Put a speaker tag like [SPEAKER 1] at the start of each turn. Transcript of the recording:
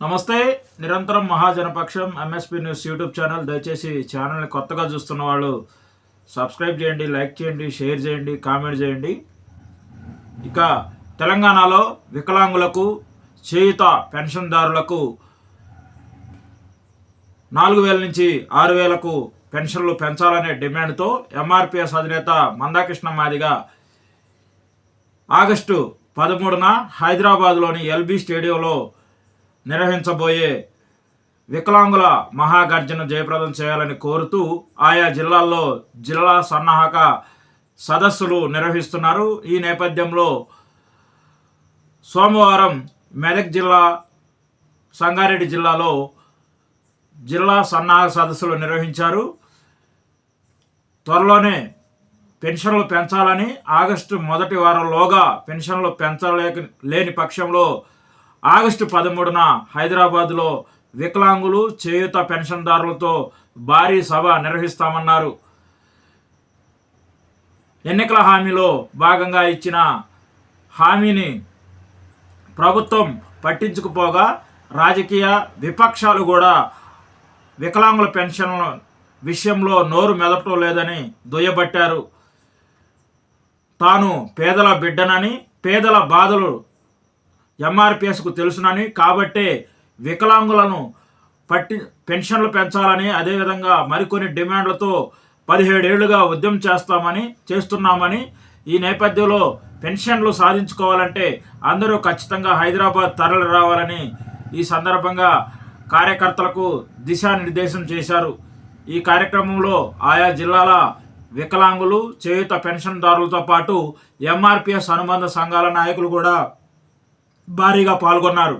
[SPEAKER 1] నమస్తే నిరంతరం Mahajanapaksham MSP news YouTube channel దయచేసి ఛానల్ని కొత్తగా చూస్తున్న వాళ్ళు సబ్స్క్రైబ్ చేయండి లైక్ చేయండి షేర్ చేయండి కామెంట్ చేయండి. ఇక తెలంగాణలో వికలాంగులకు చేయుత పెన్షన్దారులకు నాలుగు వేల నుంచి ఆరు వేలకు పెన్షన్లు పెంచాలనే డిమాండ్తో ఎంఆర్పిఎస్ అధినేత మందాకృష్ణ మాదిగా ఆగస్టు పదమూడున హైదరాబాద్లోని ఎల్బీ స్టేడియంలో నిర్వహించబోయే వికలాంగుల మహాగర్జన జయప్రదం చేయాలని కోరుతూ ఆయా జిల్లాల్లో జిల్లా సన్నాహక సదస్సులు నిర్వహిస్తున్నారు. ఈ నేపథ్యంలో సోమవారం మెదక్ జిల్లా సంగారెడ్డి జిల్లాలో జిల్లా సన్నాహక సదస్సులు నిర్వహించారు. త్వరలోనే పెన్షన్లు పెంచాలని ఆగస్టు మొదటి వారంలోగా పెన్షన్లు పెంచలేక లేని పక్షంలో ఆగస్టు పదమూడున హైదరాబాద్లో వికలాంగులు చేయుత పెన్షన్దారులతో భారీ సభ నిర్వహిస్తామన్నారు. ఎన్నికల హామీలో భాగంగా ఇచ్చిన హామీని ప్రభుత్వం పట్టించుకుపోగా రాజకీయ విపక్షాలు కూడా వికలాంగుల పెన్షన్ల విషయంలో నోరు మెదపటం లేదని దుయ్యబట్టారు. తాను పేదల బిడ్డనని పేదల బాధలు ఎంఆర్పిఎస్కు తెలుసునని కాబట్టే వికలాంగులను పట్టి పెన్షన్లు పెంచాలని అదేవిధంగా మరికొన్ని డిమాండ్లతో పదిహేడేళ్ళుగా ఉద్యమం చేస్తామని చేస్తున్నామని ఈ నేపథ్యంలో పెన్షన్లు సాధించుకోవాలంటే అందరూ ఖచ్చితంగా హైదరాబాద్ తరలి రావాలని ఈ సందర్భంగా కార్యకర్తలకు దిశానిర్దేశం చేశారు. ఈ కార్యక్రమంలో ఆయా జిల్లాల వికలాంగులు చేయుత పెన్షన్దారులతో పాటు ఎంఆర్పిఎస్ అనుబంధ సంఘాల నాయకులు కూడా భారీగా పాల్గొన్నారు.